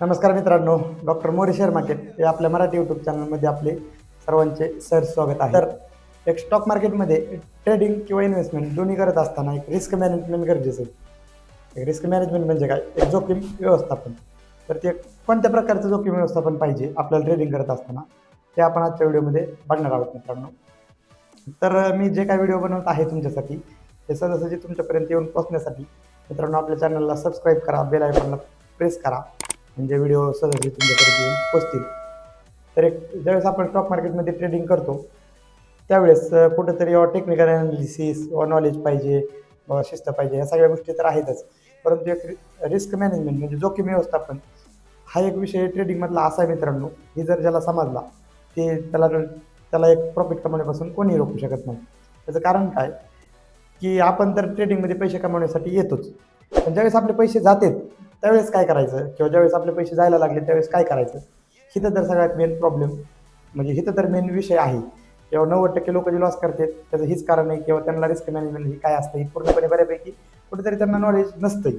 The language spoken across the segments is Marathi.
नमस्कार मित्रांनो डॉक्टर मोरे शेअर मार्केट हे आपल्या मराठी यूट्यूब चॅनलमध्ये आपले सर्वांचे सर स्वागत आहे. तर एक स्टॉक मार्केटमध्ये ट्रेडिंग किंवा इन्व्हेस्टमेंट दोन्ही करत असताना एक रिस्क मॅनेजमेंट गरजेचं आहे. एक रिस्क मॅनेजमेंट म्हणजे काय? एक जोखीम व्यवस्थापन. तर ते कोणत्या प्रकारचं जोखीम व्यवस्थापन पाहिजे आपल्याला ट्रेडिंग करत असताना ते आपण आजच्या व्हिडिओमध्ये बघणार आहोत मित्रांनो. तर मी जे काय व्हिडिओ बनवत आहे तुमच्यासाठी ते सहजासहजी तुमच्यापर्यंत येऊन पोहोचण्यासाठी मित्रांनो आपल्या चॅनलला सबस्क्राईब करा बेल आयकॉनला प्रेस करा. म्हणजे व्हिडिओ सहजासहजी तुमच्यापर्यंत येऊन पोचतील. तर एक ज्यावेळेस आपण स्टॉक मार्केटमध्ये ट्रेडिंग करतो त्यावेळेस कुठंतरी टेक्निकल अनालिसिस व नॉलेज पाहिजे शिस्त पाहिजे या सगळ्या गोष्टी तर आहेतच. परंतु एक रिस्क मॅनेजमेंट म्हणजे जोखीम व्यवस्थापन हा एक विषय ट्रेडिंगमधला असा मित्रांनो ही जर ज्याला समजला ते त्याला त्याला एक प्रॉफिट कमवण्यापासून कोणीही रोखू शकत नाही. त्याचं कारण काय? की आपण तर ट्रेडिंगमध्ये पैसे कमवण्यासाठी येतोच. पण ज्यावेळेस आपले पैसे जातात त्यावेळेस काय करायचं? किंवा ज्यावेळेस आपले पैसे जायला लागले त्यावेळेस काय करायचं? हिथं तर सगळ्यात मेन प्रॉब्लेम म्हणजे हिथं तर मेन विषय आहे. किंवा नव्वद टक्के लोक जे लॉस करतात त्याचं हीच कारण आहे किंवा त्यांना रिस्क मॅनेजमेंट ही काय असतं ही पूर्णपणे बऱ्यापैकी कुठेतरी त्यांना नॉलेज नसतंय.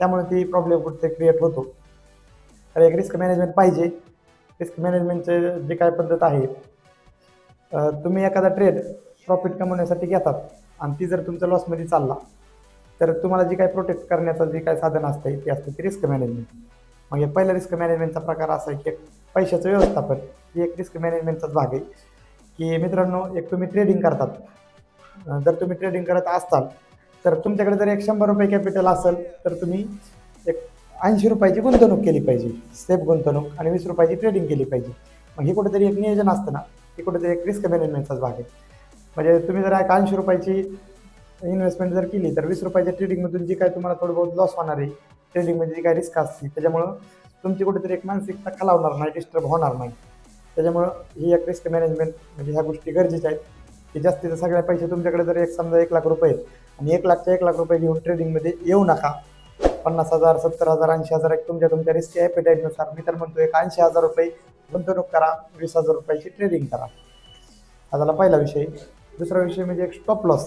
त्यामुळे ती प्रॉब्लेम कुठेतरी क्रिएट होतो. तर एक रिस्क मॅनेजमेंट पाहिजे. रिस्क मॅनेजमेंटचे जे काय पद्धत आहे तुम्ही एखादा ट्रेड प्रॉफिट कमवण्यासाठी घेतात. आणि ती जर तुमच्या लॉसमध्ये चालला तर तुम्हाला जी काय प्रोटेक्ट करण्याचं जे काय साधन असतं ते असतं ते रिस्क मॅनेजमेंट मग हे पहिला रिस्क मॅनेजमेंटचा प्रकार असा आहे की एक पैशाचं व्यवस्थापन ही एक रिस्क मॅनेजमेंटचाच भाग आहे. की मित्रांनो एक तुम्ही ट्रेडिंग करतात. जर तुम्ही ट्रेडिंग करत असाल तर तुमच्याकडे जर एक शंभर रुपये कॅपिटल असेल तर तुम्ही एक ऐंशी रुपयाची गुंतवणूक केली पाहिजे. सेफ गुंतवणूक आणि वीस रुपयाची ट्रेडिंग केली पाहिजे. मग ही कुठेतरी एक नियोजन असतं ना ही कुठेतरी एक रिस्क मॅनेजमेंटचाच भाग आहे. म्हणजे तुम्ही जर एक ऐंशी रुपयाची इन्व्हेस्टमेंट जर केली तर वीस रुपयाच्या ट्रेडिंगमधून जी काय तुम्हाला थोडं बहुत लॉस होणार आहे ट्रेडिंगमध्ये जी काय रिस्क असते त्याच्यामुळं तुमची कुठेतरी एक मानसिकता खालावणार नाही डिस्टर्ब होणार नाही. त्याच्यामुळं ही एक रिस्क मॅनेजमेंट म्हणजे ह्या गोष्टी गरजेच्या आहेत. की जास्तीत सगळ्या पैसे तुमच्याकडे जर एक समजा एक लाख रुपये आहेत आणि एक लाखच्या एक लाख रुपये घेऊन ट्रेडिंगमध्ये येऊ नका. पन्नास हजार सत्तर हजार ऐंशी हजार एक तुमच्या तुमच्या रिस्क ॲपेटाईटनुसार मी तर म्हणतो एक ऐंशी हजार रुपये गुंतवणूक करा वीस हजार रुपयाची ट्रेडिंग करा. हा झाला पहिला विषय. दुसरा विषय म्हणजे एक स्टॉप लॉस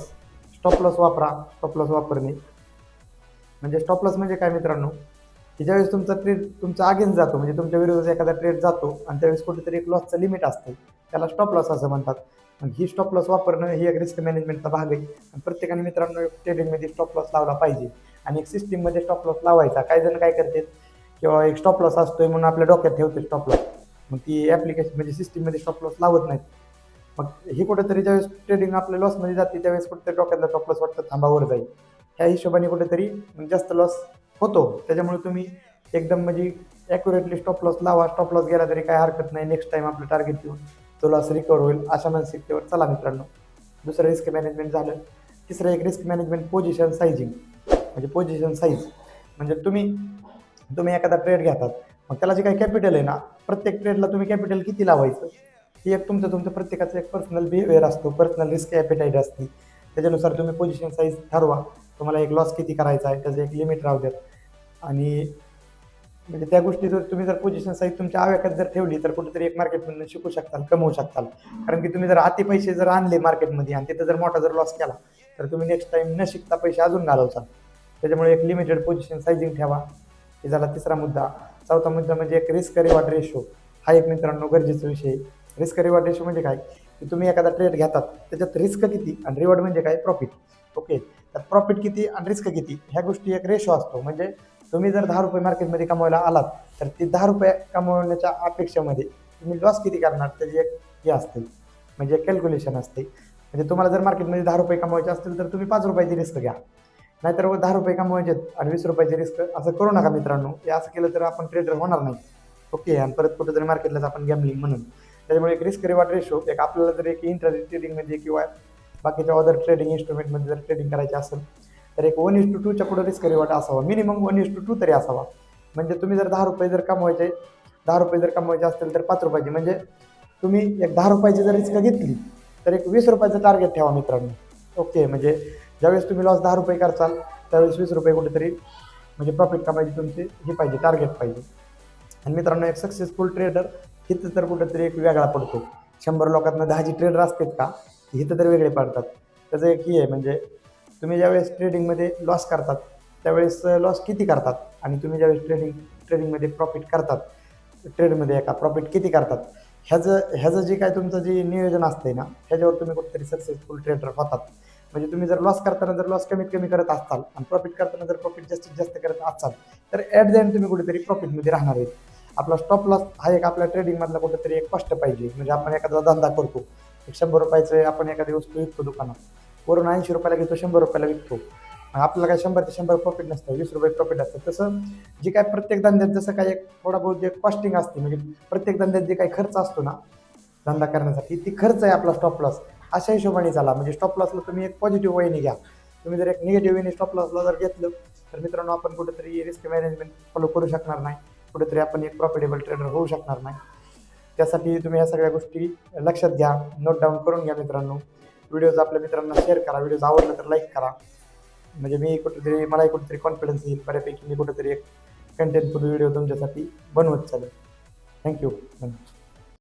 स्टॉप लॉस वापरा स्टॉप लॉस वापरणे. म्हणजे स्टॉप लॉस म्हणजे काय मित्रांनो? की ज्यावेळेस तुमचा ट्रेड तुमचा अगेन्स्ट जातो म्हणजे तुमच्या विरोधात एखादा ट्रेड जातो आणि त्यावेळेस कुठेतरी एक लॉसचं लिमिट असते. त्याला स्टॉप लॉस असं म्हणतात. आणि ही स्टॉप लॉस वापरणं ही एक रिस्क मॅनेजमेंटचा भाग आहे. आणि प्रत्येकाने मित्रांनो ट्रेडिंगमध्ये स्टॉप लॉस लावला पाहिजे. आणि एक सिस्टीममध्ये स्टॉप लॉस लावायचा. काही जण काय करतात? किंवा एक स्टॉप लॉस असतोय म्हणून आपल्या डोक्यात ठेवते स्टॉप लॉस मग ती ॲप्लिकेशन म्हणजे सिस्टीममध्ये स्टॉप लॉस लावत नाहीत. मग ही कुठेतरी ज्यावेळेस ट्रेडिंग आपल्या लॉसमध्ये जाते त्यावेळेस कुठेतरी डोक्यातला स्टॉप लॉस वाटतं थांबावर जाईल. ह्या हिशोबाने कुठेतरी जास्त लॉस होतो. त्याच्यामुळे तुम्ही एकदम म्हणजे ॲक्युरेटली स्टॉप लॉस लावा स्टॉप लॉस गेला तरी काय हरकत नाही. नेक्स्ट टाइम आपलं टार्गेट घेऊन तो लॉस रिकवर होईल अशा मानसिकतेवर चला मित्रांनो. दुसरं रिस्क मॅनेजमेंट झालं. तिसरं एक रिस्क मॅनेजमेंट पोझिशन साईजिंग म्हणजे पोझिशन साईज म्हणजे तुम्ही तुम्ही एखादा ट्रेड घेतात. मग त्याला जे काही कॅपिटल आहे ना प्रत्येक ट्रेडला तुम्ही कॅपिटल किती लावायचं? ही एक तुमचं तुमचं प्रत्येकाचं एक पर्सनल बिहेवियर असतो. पर्सनल रिस्क ॲपिटाईट असते. त्याच्यानुसार तुम्ही पोझिशन साईज ठरवा. तुम्हाला एक लॉस किती करायचा आहे त्याचं एक लिमिट राहू द्यात. आणि म्हणजे त्या गोष्टी जर तुम्ही जर पोझिशन साईज तुमच्या आव्याकात जर ठेवली तर कुठेतरी एक मार्केटमधून शिकू शकताल कमवू शकताल. कारण की तुम्ही जर अति पैसे जर आणले मार्केटमध्ये आणि तिथं जर मोठा जर लॉस केला तर तुम्ही नेक्स्ट टाइम न शिकता पैसे अजून घालवचाल त्याच्यामुळे एक लिमिटेड पोझिशन सायझिंग ठेवा. हे झाला तिसरा मुद्दा. चौथा मुद्दा म्हणजे एक रिस्क रिवॉर्ड रेशो हा एक मित्रांनो गरजेचा विषय रिस्क रिवॉर्ड रेशो म्हणजे काय? की तुम्ही एखादा ट्रेड घेतात त्याच्यात रिस्क किती आणि रिवॉर्ड म्हणजे काय? प्रॉफिट ओके त्यात प्रॉफिट किती आणि रिस्क किती? ह्या गोष्टी एक रेशो असतो. म्हणजे तुम्ही जर दहा रुपये मार्केटमध्ये कमवायला आलात तर ती दहा रुपये कमवण्याच्या अपेक्षेमध्ये तुम्ही लॉस किती करणार? त्याची एक हे असते. म्हणजे कॅल्क्युलेशन असते. म्हणजे तुम्हाला जर मार्केटमध्ये दहा रुपये कमवायचे असतील तर तुम्ही पाच रुपयाची रिस्क घ्या. नाहीतर व दहा रुपये कमवायचे आणि वीस रुपयाची रिस्क असं करू नका मित्रांनो. हे असं केलं तर आपण ट्रेडर होणार नाही. ओके आणि परत कुठेतरी मार्केटलाच आपण गॅमलिंग म्हणून. त्याच्यामुळे एक रिस्क रिवॉर्ड रेशो एक आपल्याला जर एक इंटर ट्रेडिंगमध्ये म्हणजे किंवा बाकीच्या अदर ट्रेडिंग इन्स्ट्रुमेंटमध्ये जर ट्रेडिंग करायची असेल तर एक वन इज टू टूच्या पुढे रिस्क रिवॉर्ड असावा. Minimum one is to two तरी असावा. म्हणजे तुम्ही जर दहा रुपये जर कमवायचे दहा रुपये जर कमवायचे असतील तर पाच रुपयाची. म्हणजे तुम्ही एक दहा रुपयाची जर रिस्क घेतली तर एक वीस रुपयाचं टार्गेट ठेवा मित्रांनो. ओके म्हणजे ज्यावेळेस तुम्ही लॉस दहा रुपये करचाल त्यावेळेस वीस रुपये कुठेतरी म्हणजे प्रॉफिट कमायची तुमची हे पाहिजे टार्गेट पाहिजे. आणि मित्रांनो एक सक्सेसफुल ट्रेडर हिथं तर कुठंतरी एक वेगळा पडतो. शंभर लोकांना दहाची ट्रेडर असतात का? हिथं तर वेगळे पडतात. त्याचं एक हे आहे म्हणजे तुम्ही ज्यावेळेस ट्रेडिंगमध्ये लॉस करतात त्यावेळेस लॉस किती करतात? आणि तुम्ही ज्यावेळेस ट्रेडिंग ट्रेडिंगमध्ये प्रॉफिट करतात ट्रेडमध्ये एका प्रॉफिट किती करतात? ह्याचं ह्याचं जे काय तुमचं जे नियोजन असतंय ना ह्याच्यावर तुम्ही कुठेतरी सक्सेसफुल ट्रेडर होतात. म्हणजे तुम्ही जर लॉस करताना जर लॉस कमीत कमी करत असाल आणि प्रॉफिट करताना जर प्रॉफिट जास्तीत जास्त करत असाल तर ॲट द एंड तुम्ही कुठेतरी प्रॉफिटमध्ये राहणार आहेत. आपला स्टॉप लॉस हा एक आपल्या ट्रेडिंगमधला कुठेतरी एक कष्ट पाहिजे. म्हणजे आपण एखादा धंदा करतो. एक शंभर रुपयाचं आपण एखादी वस्तू विकतो दुकानात. वरून ऐंशी रुपयाला घेतो शंभर रुपयाला विकतो. मग आपल्याला काय शंभर ते शंभर प्रॉफिट नसतं वीस रुपये प्रॉफिट असतं. तसं जे काय प्रत्येक धंद्यात जसं काय एक थोडा बहुत जे कॉस्टिंग असते म्हणजे प्रत्येक धंद्यात जे काही खर्च असतो ना धंदा करण्यासाठी ती खर्च आहे आपला स्टॉप लॉस अशा हिशोबाने चाला. म्हणजे स्टॉप लॉसला तुम्ही एक पॉझिटिव्ह वेने घ्या. तुम्ही जर एक निगेटिव्ह वेने स्टॉप लॉसला जर घेतलं तर मित्रांनो आपण कुठेतरी रिस्क मॅनेजमेंट फॉलो करू शकणार नाही. कुठेतरी आपण एक प्रॉफिटेबल ट्रेडर होऊ शकणार नाही. त्यासाठी तुम्ही या सगळ्या गोष्टी लक्षात घ्या नोट डाऊन करून घ्या मित्रांनो. व्हिडिओज आपल्या मित्रांना शेअर करा व्हिडिओज आवडलं तर लाईक करा. म्हणजे मी कुठेतरी मलाही कुठेतरी कॉन्फिडन्स येईल बऱ्यापैकी मी कुठेतरी एक कंटेंटफुल व्हिडिओ तुमच्यासाठी बनवत चालेल. थँक्यू धन्यवाद.